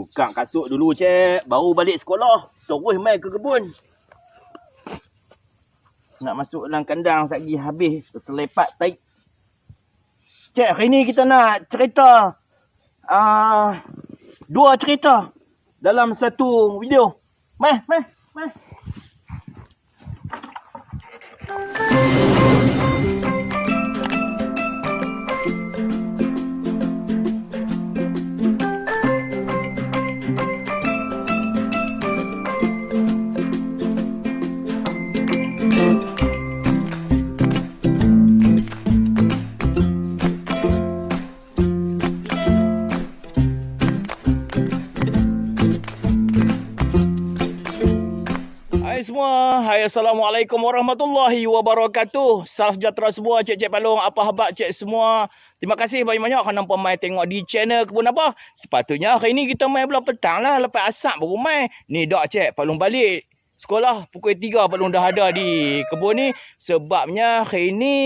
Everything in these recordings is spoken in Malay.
Tukang kasut dulu cik. Baru balik sekolah. Terus main ke kebun. Nak masuk dalam kandang lagi habis. Selepat taik. Cik, hari ni kita nak cerita. Uh, dua cerita. Dalam satu video. Meh, meh, meh. Hai Assalamualaikum warahmatullahi wabarakatuh. Salam sejahtera semua cik-cik palung. Apa khabar cik semua? Terima kasih banyak-banyak kerana pemain tengok di channel Kebun Apa. Sepatutnya hari ni kita main belah petang lah. Lepas asap baru main. Ni dak cik palung balik. Sekolah pukul 3 Palung dah ada di kebun ni. Sebabnya hari ni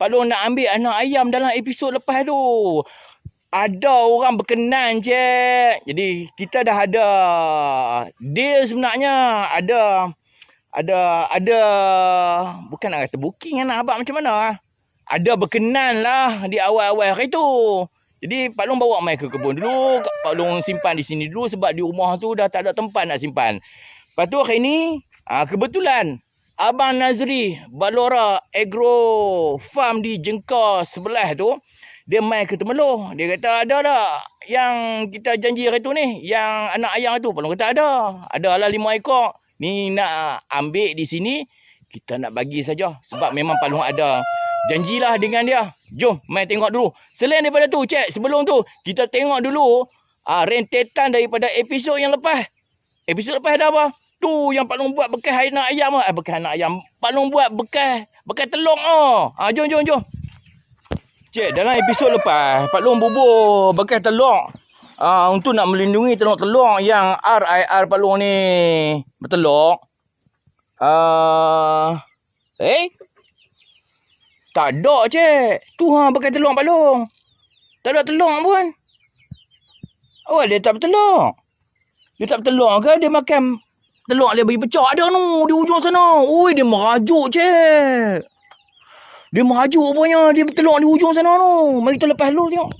Palung nak ambil anak ayam dalam episod lepas tu ada orang berkenan je. Jadi kita dah ada deal sebenarnya. Ada ada ada bukan nak kata booking anak abang macam mana. Ada berkenan lah di awal-awal hari tu. Jadi Pak Long bawa mai ke kebun dulu. Pak Long simpan di sini dulu sebab di rumah tu dah tak ada tempat nak simpan. Lepas tu hari ni ah, kebetulan Abang Nazri Balora Agro Farm di Jengkar sebelah tu dia main ke Temeloh. Dia kata ada tak yang kita janji hari tu ni. Yang anak ayam tu. Palung kata ada. Ada lah lima ekor. Ni nak ambil di sini. Kita nak bagi saja. Sebab memang Palung ada. Janjilah dengan dia. Jom main tengok dulu. Selain daripada tu cek. Sebelum tu kita tengok dulu. Ah, rentetan daripada episod yang lepas. Episod lepas ada apa? Tu yang Pak Long buat bekas anak ayam. Eh, bekas anak ayam. Pak Long buat bekas bekas telur. Oh. Ah, jom, jom, jom. Cik, dalam episod lepas, Pak Long bubur bekas telur. Uh, untuk nak melindungi telur-telur yang RIR Pak Long ni bertelur. Uh, eh? Tak ada, cik. Tu ha, bekas telur Pak Long. Tak ada telur pun. Awak dia tak bertelur. Dia tak bertelur ke? Dia makan telur dia bagi pecah. Ada tu, di ujung sana. Ui, dia merajuk, cik. Dia merajuk rupanya. Dia bertelur di ujung sana tu. Mari kita lepas dulu tengok.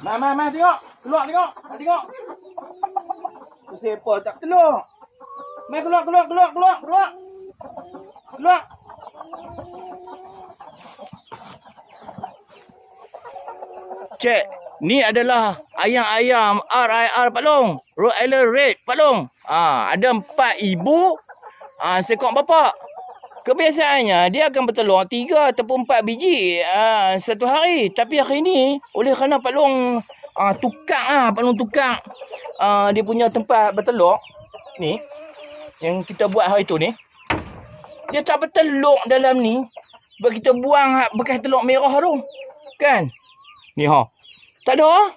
Mai, mai, mai tengok. Keluar tengok. Nak tengok. Siapa tak telur. Mai keluar, keluar, keluar, keluar, keluar. Keluar. Cek, ni adalah ayam-ayam RIR Pak Long. Rottweiler Red Pak Long. Ah, ada empat ibu, ah, seekor bapa. Kebiasaannya dia akan bertelur tiga ataupun empat biji ah, satu hari. Tapi hari ni oleh kerana Pak Long ah, tukar ah, Pak Long tukar ah, dia punya tempat bertelur ni yang kita buat hari tu ni. Dia tak bertelur dalam ni. Sebab kita buang bekas telur merah tu. Kan? Ni ha. Tak ada ah.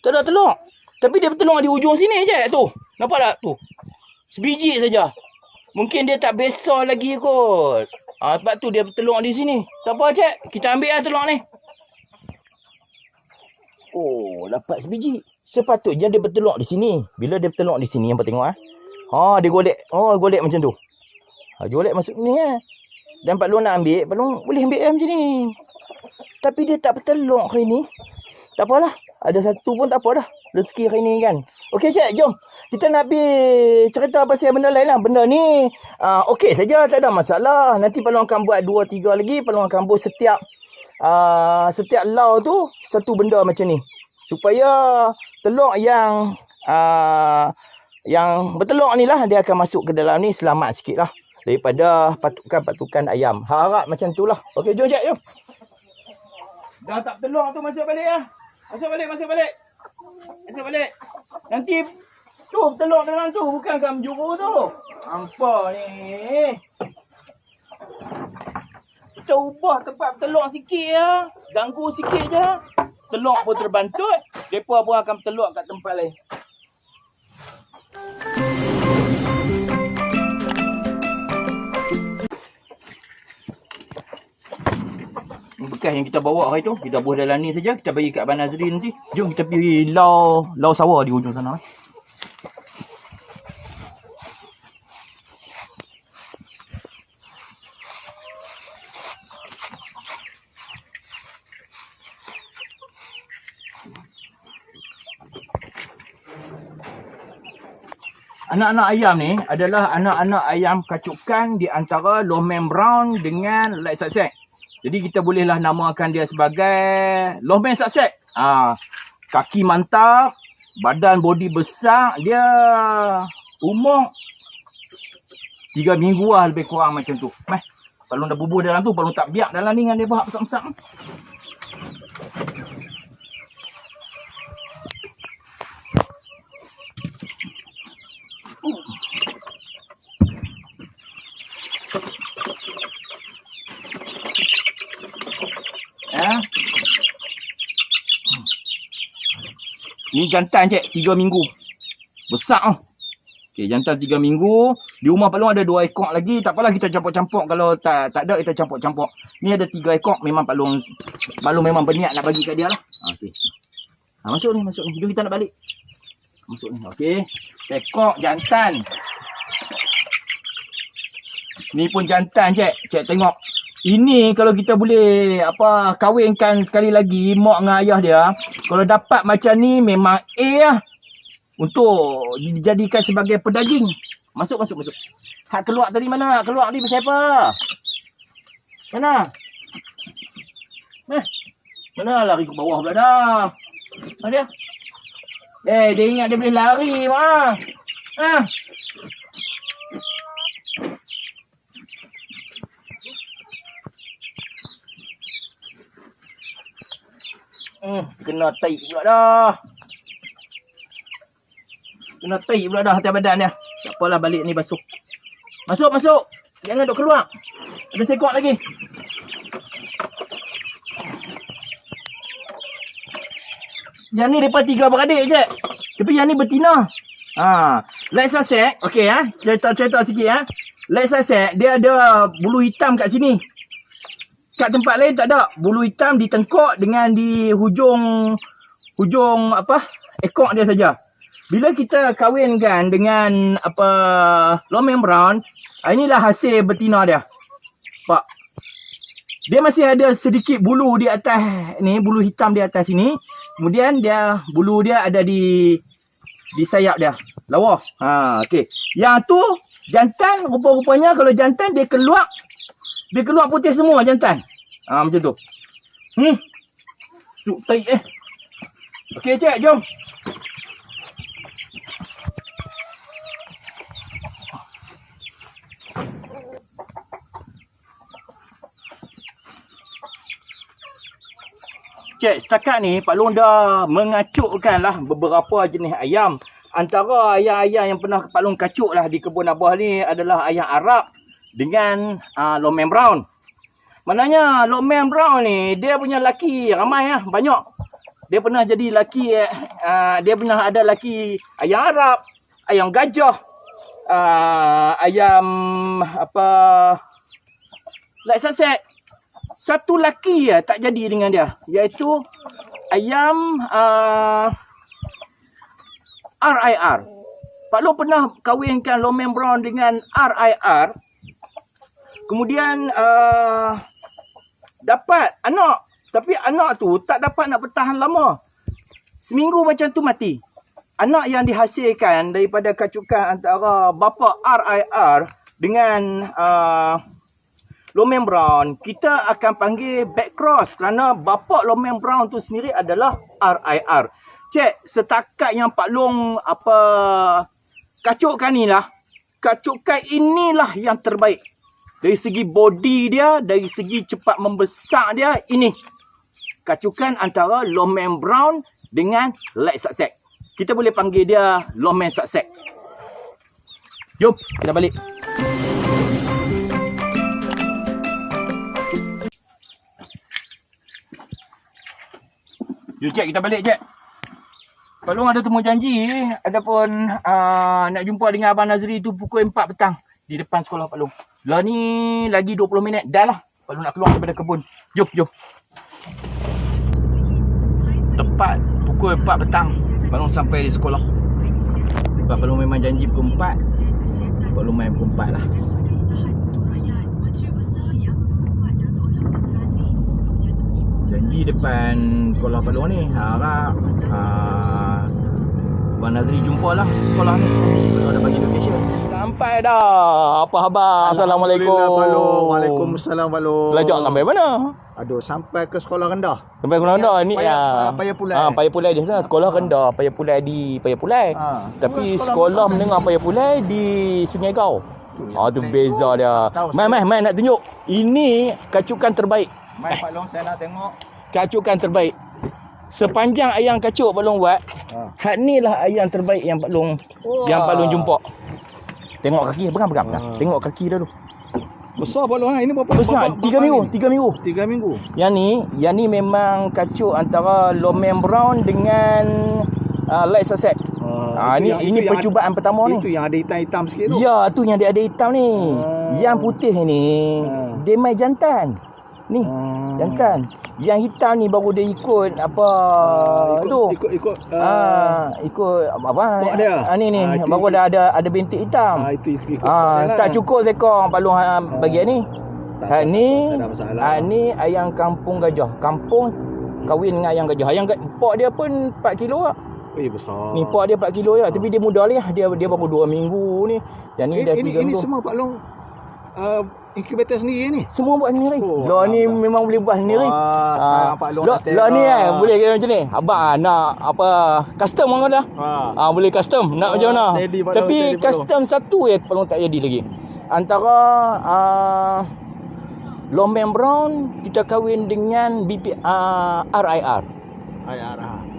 Tak ada telur. Tapi dia bertelur di ujung sini je tu. Nampak tak tu? Sebiji saja. Mungkin dia tak besar lagi kot. Ha, sebab tu dia bertelur di sini. Tak apa cik. Kita ambil lah telur ni. Oh, dapat sebiji. Sepatutnya dia bertelur di sini. Bila dia bertelur di sini, hampa tengok ah. Ha, dia golek. Oh, golek macam tu. Ha, golek masuk ni eh. Dan Pak Long nak ambil, Pak Long boleh ambil eh, macam ni. Tapi dia tak bertelur hari ni. Tak apalah. Ada satu pun tak apa dah. Rezeki hari ni kan. Okey cik, jom. Kita nak habis cerita pasal benda lain lah. Benda ni uh, okey saja. Tak ada masalah. Nanti Long akan buat dua tiga lagi. Long akan buat setiap uh, setiap lau tu satu benda macam ni. Supaya telur yang uh, yang bertelur ni lah dia akan masuk ke dalam ni selamat sikit lah. Daripada patukan-patukan ayam. Harap macam tu lah. Okey, jom cik, jom. Dah tak telur tu masuk balik lah. Masuk balik, masuk balik. Masuk balik. Nanti Tu telur dalam tu bukan kat juru tu. Hampa ni. Kita ubah tempat telur sikit ya. Ganggu sikit je. Telur pun terbantut. Mereka pun akan telur kat tempat lain. bekas yang kita bawa hari tu kita buah dalam ni saja kita bagi kat Banazri nanti jom kita pergi lau lau sawah di hujung sana eh. Anak-anak ayam ni adalah anak-anak ayam kacukan di antara Lohman Brown dengan Light Saksek. Jadi kita bolehlah namakan dia sebagai Lohman Saksek. Ah, kaki mantap, badan body besar, dia umur 3 minggu lah lebih kurang macam tu. Meh, kalau dah bubuh dalam tu, kalau tak biak dalam ni dengan dia bahak besar-besar. Ya. Ni jantan cik, 3 minggu. Besar ah. Okey, jantan 3 minggu. Di rumah paling ada 2 ekor lagi. Tak apalah kita campur-campur. Kalau tak tak ada kita campur-campur. Ni ada 3 ekor. Memang paling paling memang berniat nak bagi kat dia lah. Ha, okey. Ha, masuk ni, masuk ni. Jom kita nak balik. Masuk ni. Okey. Ekor jantan. Ni pun jantan cik. Cik tengok. Ini kalau kita boleh apa kahwinkan sekali lagi mak dengan ayah dia, kalau dapat macam ni memang A lah. Untuk dijadikan sebagai pedaging. Masuk masuk masuk. Hak keluar tadi mana? Keluar ni pasal apa? Mana? Eh. Mana lari ke bawah pula dah? Mana dia? Eh, dia ingat dia boleh lari, mak. Ah. Hmm, kena taik pula dah. Kena taik pula dah atas badan dia. Tak apalah balik ni basuh. Masuk, masuk. Jangan duk keluar. Ada sekok lagi. Yang ni depa tiga beradik je. Tapi yang ni betina. Ha, Lex Sussex, okey ah. Cerita-cerita sikit ah. Lex Sussex dia ada bulu hitam kat sini. Kat tempat lain tak ada. Bulu hitam di tengkok dengan di hujung hujung apa? Ekor dia saja. Bila kita kahwinkan dengan apa Lomeng Brown, ah, inilah hasil betina dia. Pak. Dia masih ada sedikit bulu di atas ni, bulu hitam di atas sini. Kemudian dia bulu dia ada di di sayap dia. Lawa. Ha, okey. Yang tu jantan rupa-rupanya kalau jantan dia keluar dia keluar putih semua jantan. Ha, macam tu. Hmm. Cuk tai eh. Okey cik, jom. Cik, setakat ni Pak Long dah mengacukkan lah beberapa jenis ayam. Antara ayam-ayam yang pernah Pak Long kacuk lah di kebun Abah ni adalah ayam Arab dengan uh, Lomen Brown. Maknanya Lomen Brown ni dia punya laki ramai lah, banyak. Dia pernah jadi laki, uh, dia pernah ada laki ayam Arab, ayam gajah, uh, ayam apa, like saset. Satu laki ya tak jadi dengan dia, iaitu ayam uh, RIR. Pak Long pernah kahwinkan Lomen Brown dengan RIR. Kemudian uh, dapat anak. Tapi anak tu tak dapat nak bertahan lama. Seminggu macam tu mati. Anak yang dihasilkan daripada kacukan antara bapa RIR dengan uh, Lomen Brown, kita akan panggil back cross kerana bapa Lomen Brown tu sendiri adalah RIR. Cek, setakat yang Pak Long apa kacukkan ni lah. Kacukkan inilah yang terbaik. Dari segi body dia, dari segi cepat membesar dia, ini. Kacukan antara Lomen Brown dengan Light Success. Kita boleh panggil dia Lomen Success. Jom, kita balik. Jom cik, kita balik cik. Kalau ada temu janji, ada pun uh, nak jumpa dengan Abang Nazri tu pukul 4 petang di depan sekolah Pak Long. Lah ni lagi 20 minit dah lah. Long nak keluar daripada kebun. Jom, jom. 4 pukul 4 petang Long sampai di sekolah. Sebab Long memang janji pukul 4. Pak Long main pukul 4 lah. Janji depan sekolah Long ni. Harap uh, Abang Nazri jumpa lah sekolah ni. Kalau dah bagi location. Sampai dah. Apa khabar? Assalamualaikum. Waalaikumsalam Long. Belajar sampai mana? Aduh, sampai ke sekolah rendah. Sampai Kuala Rendah ni Payah- ya. Payah Pulai. Ah, Payah Pulai sana. Sekolah rendah Payah Pulai di Payah Pulai. Ha. Tapi Sekolah sekolah rendah. menengah Payah Pulai di Sungai Gau. Ah tu beza dia. Mai mai mai nak tunjuk. Ini kacukan terbaik. Mai Pak Long saya nak tengok. Kacukan terbaik. Sepanjang ayam kacuk Pak Long buat, Ha. hak ni lah ayam terbaik yang Pak Long Wah. yang Pak Long jumpa. Tengok kaki, pegang. pegang. Ah. Tengok kaki dia tu. Besar Pak Long ha. Ini berapa? Besar, berapa- 3 berapa minggu, ni? 3 minggu. Tiga minggu. Yang ni, yang ni memang kacuk antara Lomem Brown dengan uh, Light Sussex. Ah, itu ni yang- ini itu yang percubaan ada, pertama ni. Itu yang ada hitam-hitam sikit tu. Ya, tu yang dia ada hitam ni. Ah. Yang putih ni, Ah. dia mai jantan. Ni, Hmm. jantan. Yang hitam ni baru dia ikut apa Ah, ikut, tu. Ikut ikut Ah, ikut apa? apa? Pok dia? Ah, ni ni, Ah, itu- baru dah ada ada bintik hitam. Ah, itu ikut. Ah, dia tak lah. cukup seekor Pak Long ah, bagi ni. Tak- tak- ni, ada hak ni ayam kampung gajah. Kampung kahwin dengan ayam gajah. Ayam pok dia pun 4 kilo lah. Eh besar. Ni pok dia 4 kilo lah. Tapi dia muda lah. Dia dia baru 2 minggu ni. Yang ni ini, dah ini, 3 ini minggu. semua Pak Long uh, incubator sendiri ni. Semua buat sendiri. Oh, Lah ni memang boleh buat sendiri. Wah, lah, dah lah ni eh boleh kira macam ni. Abang ah, nak apa custom orang dah. Ah boleh custom nak Oh, macam mana. steady, Tapi steady, custom satu je belum tak jadi lagi. Antara uh, Lomem Brown kita kahwin dengan BP uh, RIR.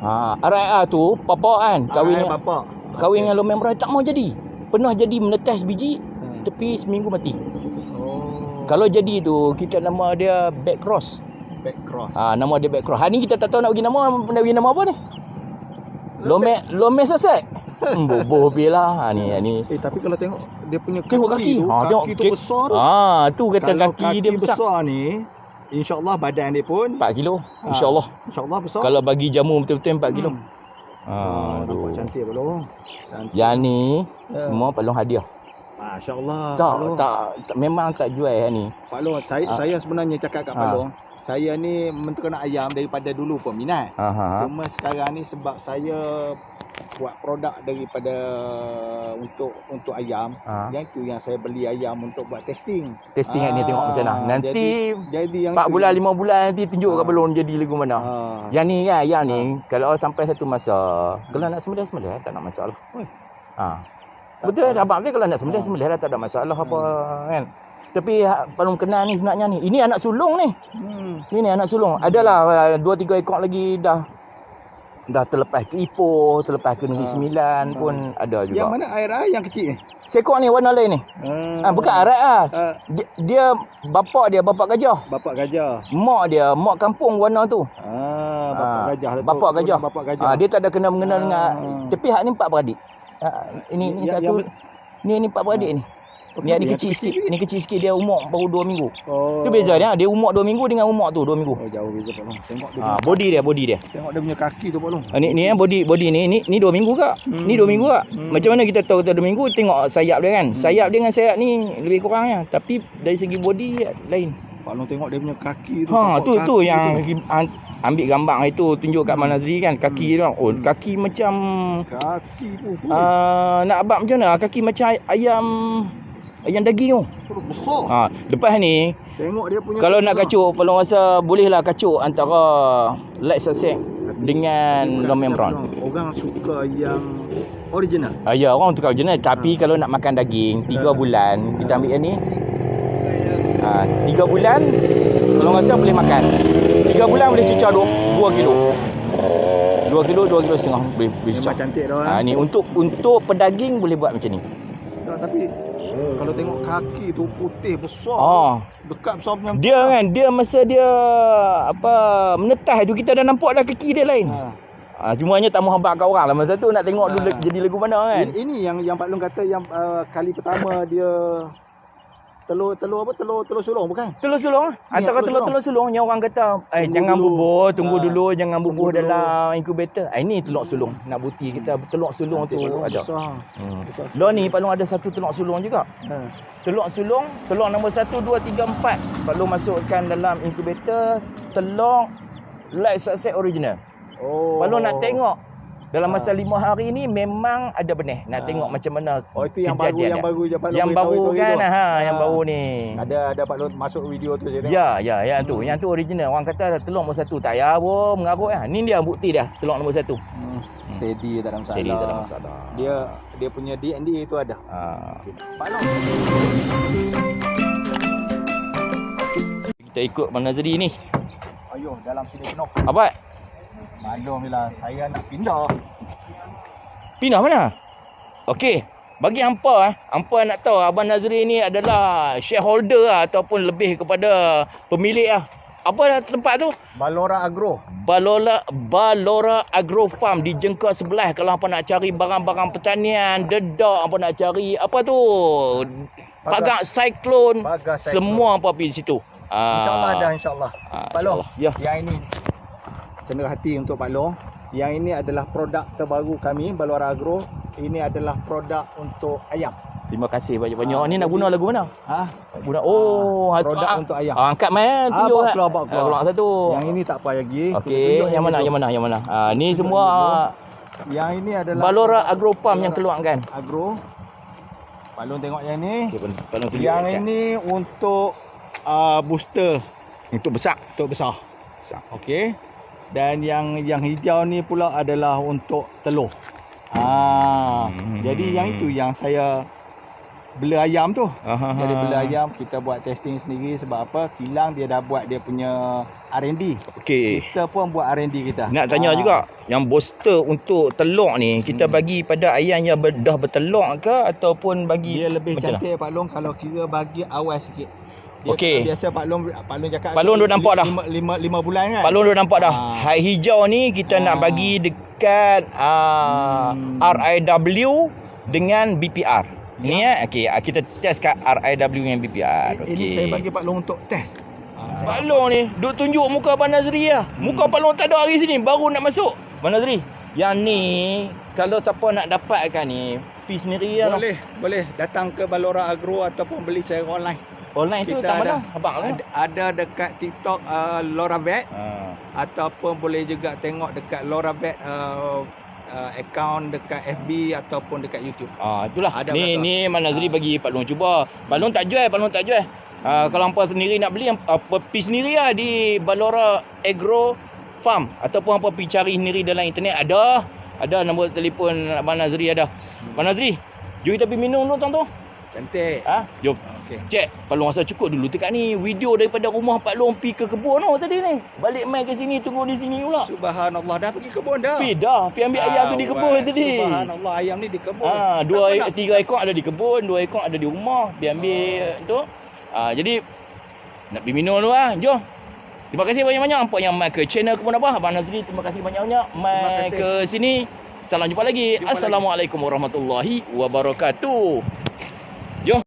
Ha, RIR tu papa kan kahwin Kahwin bapak. kahwin dengan Lomem Brown tak mau jadi. Pernah jadi menetes biji Hmm. tapi seminggu mati. Oh. Kalau jadi tu kita nama dia back cross. back cross. Ha, nama dia back cross. Hari ni kita tak tahu nak bagi nama nak bagi nama apa ni? Lome Lome sesek. Hmm, boboh bila. Ha ni ni. Eh tapi kalau tengok dia punya kaki, Tengok kaki. tu, Ha, kaki tengok tu kaki. besar tu. Ah, tu kata Kalau kaki, dia besar. besar ni, insya-Allah badan dia pun 4 kilo Ha. insya-Allah. insya-Allah besar. Kalau bagi jamu betul-betul 4 kilo. Hmm. Ha, Oh, nampak aduh. cantik belum? Cantik. Yang ni Ya. semua pelong hadiah. Masya-Allah. Tak, Pak Long. tak, tak memang tak jual ni. Pak Long, saya Ah. saya sebenarnya cakap kat Pak Ah. Long, saya ni menternak ayam daripada dulu pun minat. Ha ha. Cuma sekarang ni sebab saya buat produk daripada untuk untuk ayam. Ha. Yang itu yang saya beli ayam untuk buat testing. Testing ni tengok macam mana. Ah, Nanti Jadi yang 4 tu- bulan 5 bulan nanti tunjuk kat Ah. belum jadi lagu mana. Ah. Yang ni kan, yang ni kalau sampai satu masa, kalau nak sembelih sembelih tak nak masalah. Oi. Ha. Tak Betul tahu. abang dia kalau nak sembelih Ha. sembelih dah tak ada masalah apa kan. Tapi ha, paling kenal ni sebenarnya ni. Ini anak sulung ni. Hmm. Ni ni anak sulung. Adalah 2 3 ekor lagi dah dah terlepas ke Ipoh, terlepas ke Negeri Ha. Sembilan Ha. pun ada Yang juga. mana air air yang kecil ni? Sekor ni warna lain ni. Hmm. Ah bukan arat ah. Ah, Dia, dia bapak dia bapak gajah. bapak gajah. Mak dia mak kampung warna tu. Ah, bapak Ah, gajah. tu. bapak gajah. Bapak gajah. Ah dia tak ada kena mengena Ah. dengan tapi hak ni empat beradik. Ah, ini ni Yang- satu ni ni empat beradik ni. Ni yang ni kecil sikit. Ni kecil sikit dia umur baru 2 minggu. Oh. Tu beza dia. Dia umur 2 minggu dengan umur tu 2 minggu. Oh, jauh beza Pak Long. Tengok dia. Ah body dia body dia. Tengok dia punya kaki tu Pak Long. Ah, ni ni eh body body ni ni ni 2 minggu kak. Hmm. Ni 2 minggu kak. Hmm. Macam mana kita tahu kita 2 minggu tengok sayap dia kan. Hmm. Sayap dia dengan sayap ni lebih kurangnya. Tapi dari segi body lain. Pak tengok dia punya kaki tu. Ha tu kaki tu yang tu. ambil gambar itu tunjuk kat Manazri kan kaki dia. Oh Hmm. kaki macam kaki tu. Uh, nak abang macam mana? Kaki macam ayam ayam daging tu. besar. Ha lepas ni Tengok dia punya kalau nak kacuk pelong rasa bolehlah kacuk antara light sussex dengan membran. bilang, Orang suka yang original. Ah, ya orang tukar jenis tapi Ha. kalau nak makan daging 3 Ha. bulan kita ambil yang ni. Ha, 3 bulan kalau rasa boleh makan. 3 bulan boleh cecah 2 kilo. 2 kilo 2 kilo setengah boleh boleh cecah. cantik dah. Ha, Ha, ni untuk untuk pedaging boleh buat macam ni. tak, tapi kalau tengok kaki tu putih besar. Oh, Dekat besar punya. dia kan dia masa dia apa menetas tu kita dah nampak dah kaki dia lain. Ha. Ha, cuma hanya tak mau habaq kat orang lah masa tu nak tengok dulu Ha. jadi lagu mana kan. Ini, ini yang yang Pak Long kata yang uh, kali pertama dia telur telur apa? Telur telur sulung bukan? Telur sulung ah. Ni, Antara telur telur-telur sulung yang orang kata eh Tunggu jangan dulu. bubuh, tunggu Ah, dulu, jangan bubuh tunggu dulu. dalam incubator. Ah ini telur sulung. Nak bukti kita telur sulung tu Nanti telur ada. besar. Hmm. Besar Lo ni Pak Long ada satu telur sulung juga. Ha. Telur sulung, telur nombor 1 2 3 4. Pak Long masukkan dalam incubator telur light success original. Oh. Pak Long nak tengok dalam masa Ah. lima hari ni memang ada benih. Nak Ah. tengok macam mana Oh itu yang baru yang baru je Pak Long yang baru itu kan itu. ha, yang Ah. baru ni. Ada ada Pak Long masuk video tu tengok. Ya, ya, yang tu. Yang tu original. Orang kata telur nombor satu. Tak payah pun mengarut lah. Ni dia bukti dia. Telur nombor satu. Hmm. Steady tak ada masalah. Jadi tak ada masalah. Dia dia punya D&D itu ada. Ha. Pak Long. Kita ikut Bang Nazri ni. Ayuh dalam sini penuh. Apa? Maklum bila saya nak pindah. Pindah mana? Okey. Bagi hampa eh, hampa nak tahu Abang Nazri ni adalah shareholder lah, ataupun lebih kepada pemilik lah. Apa tempat tu? Balora Agro. Balora Balora Agro Farm di Jengka sebelah kalau apa nak cari barang-barang pertanian, dedak apa nak cari apa tu? Pagar cyclone, saya. semua apa pergi situ. InsyaAllah Ah. ada insyaAllah. Ah, Pak Long. insyaAllah. Ya. Yang ini cenderung hati untuk Pak Long. Yang ini adalah produk terbaru kami Balora Agro. Ini adalah produk untuk ayam. Terima kasih banyak-banyak. Ah, Ni nak guna lagu mana? Ha? Guna oh, Ah, ha, produk ah, untuk ayam. Ah, angkat mai Ah, tunjuk bawa eh. keluar, bawa Ah, keluar. keluar satu. Yang ini tak payah lagi. Okey, tunjuk yang mana? Yang mana? Yang mana? Ah, ni Tunjuk semua. Yang ini adalah Balora Agro Farm yang Balora keluarkan. Agro. Pak Long tengok yang ni. Tunjuk. Yang ini untuk uh, booster untuk besar. untuk besar. Okey. Dan yang yang hijau ni pula adalah untuk telur. Ah, Hmm. jadi yang itu yang saya bela ayam tu. Aha. Jadi bela ayam kita buat testing sendiri sebab apa? Kilang dia dah buat dia punya R&D. Okey. Kita pun buat R&D kita. Nak tanya Ah. juga, yang booster untuk telur ni kita Hmm. bagi pada ayam yang ber, dah bertelur ke ataupun bagi Dia lebih cantik Pak Long kalau kira bagi awal sikit. Okey. Biasa Pak Long Pak Long cakap Pak Long dah nampak dah. lima, lima, lima bulan kan? Pak Long dah nampak dah. Ah. Hai hijau ni kita nak Ah. bagi dekat uh, Hmm. RIW dengan BPR. Ni eh okey kita test kat RIW dengan BPR. Ini Okey. saya bagi Pak Long untuk test. Ah, Pak Long ni duk tunjuk muka Abang Nazri lah. Muka Pak Long tak ada hari sini baru nak masuk. Abang Nazri, yang ni kalau siapa nak dapatkan ni pi sendiri lah. Boleh, boleh datang ke Balora Agro ataupun beli secara online. Online tu Kita kat mana? ada- Abang Ada, ada dekat TikTok uh, Lora Vet Ha. ataupun boleh juga tengok dekat Lora Vet uh, uh, account dekat FB ataupun dekat YouTube. Ah itulah. Ada ni betul. ni Mak Nazri bagi Pak Long cuba. Pak Long tak jual, Pak Long tak jual. Ah kalau hangpa sendiri nak beli apa pi sendiri lah di Balora Agro Farm ataupun hangpa pergi cari sendiri dalam internet ada. Ada nombor telefon Abang Nazri ada. Abang Nazri, jom kita pergi minum dulu tuan tu. Cantik. Ha? Jom. Okey. Cek, Pak Long rasa cukup dulu dekat ni video daripada rumah Pak Long pi ke kebun tu tadi ni. Balik mai ke sini tunggu di sini pula. Subhanallah dah pergi kebun dah. Pi dah, pi ambil ayam tu di kebun tadi. Subhanallah ayam ni di kebun. Ah, Tak dua pernah. tiga ekor ada di kebun, dua ekor ada di rumah. Dia ambil tu. Ah, jadi nak pergi minum dulu ah. Jom. Terima kasih banyak-banyak hampa yang mai ke channel Kebun Abah. Abang Nazri terima kasih banyak-banyak mai ke sini. Salam jumpa lagi. Jumpa lagi. Assalamualaikum warahmatullahi wabarakatuh.